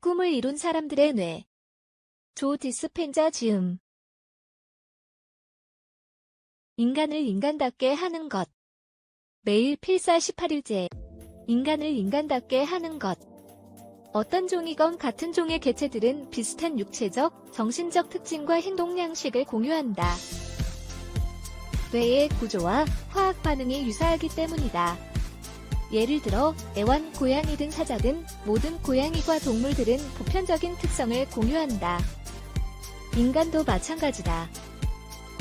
꿈을 이룬 사람들의 뇌. 조 디스펜자 지음. 인간을 인간답게 하는 것. 매일 필사 18일째. 인간을 인간답게 하는 것. 어떤 종이건 같은 종의 개체들은 비슷한 육체적, 정신적 특징과 행동 양식을 공유한다. 뇌의 구조와 화학 반응이 유사하기 때문이다. 예를 들어 애완 고양이든 사자 등 모든 고양이과 동물들은 보편적인 특성을 공유한다. 인간도 마찬가지다.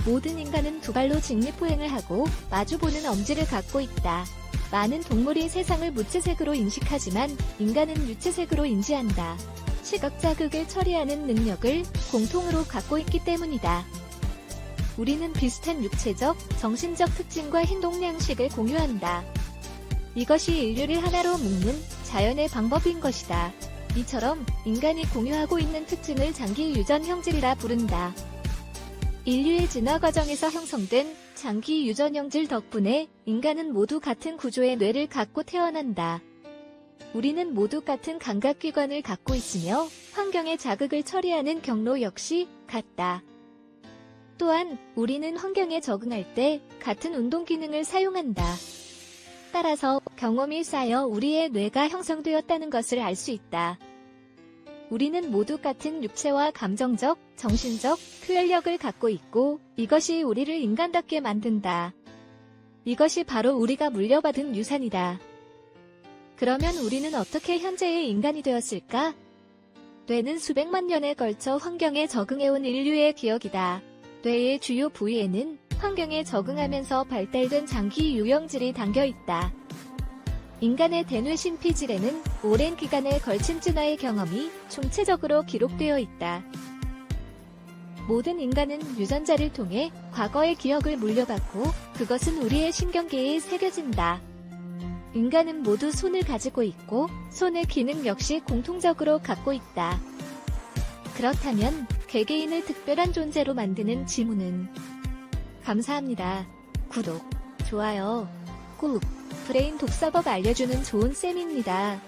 모든 인간은 두 발로 직립보행을 하고 마주보는 엄지를 갖고 있다. 많은 동물이 세상을 무채색으로 인식하지만 인간은 유채색으로 인지한다. 시각 자극을 처리하는 능력을 공통으로 갖고 있기 때문이다. 우리는 비슷한 육체적, 정신적 특징과 행동 양식을 공유한다. 이것이 인류를 하나로 묶는 자연의 방법인 것이다. 이처럼 인간이 공유하고 있는 특징을 장기 유전 형질이라 부른다. 인류의 진화 과정에서 형성된 장기 유전 형질 덕분에 인간은 모두 같은 구조의 뇌를 갖고 태어난다. 우리는 모두 같은 감각기관을 갖고 있으며 환경의 자극을 처리하는 경로 역시 같다. 또한 우리는 환경에 적응할 때 같은 운동 기능을 사용한다. 따라서 경험이 쌓여 우리의 뇌가 형성되었다는 것을 알 수 있다. 우리는 모두 같은 육체와 감정적, 정신적 표현력을 갖고 있고 이것이 우리를 인간답게 만든다. 이것이 바로 우리가 물려받은 유산이다. 그러면 우리는 어떻게 현재의 인간이 되었을까? 뇌는 수백만 년에 걸쳐 환경에 적응해온 인류의 기억이다. 뇌의 주요 부위에는 환경에 적응하면서 발달된 장기 유형질이 담겨 있다. 인간의 대뇌 심피질에는 오랜 기간에 걸친 진화의 경험이 총체적으로 기록되어 있다. 모든 인간은 유전자를 통해 과거의 기억을 물려받고 그것은 우리의 신경계에 새겨진다. 인간은 모두 손을 가지고 있고 손의 기능 역시 공통적으로 갖고 있다. 그렇다면 개개인을 특별한 존재로 만드는 지문은 감사합니다. 구독, 좋아요, 꾹 브레인 독서법 알려주는 좋은 쌤입니다.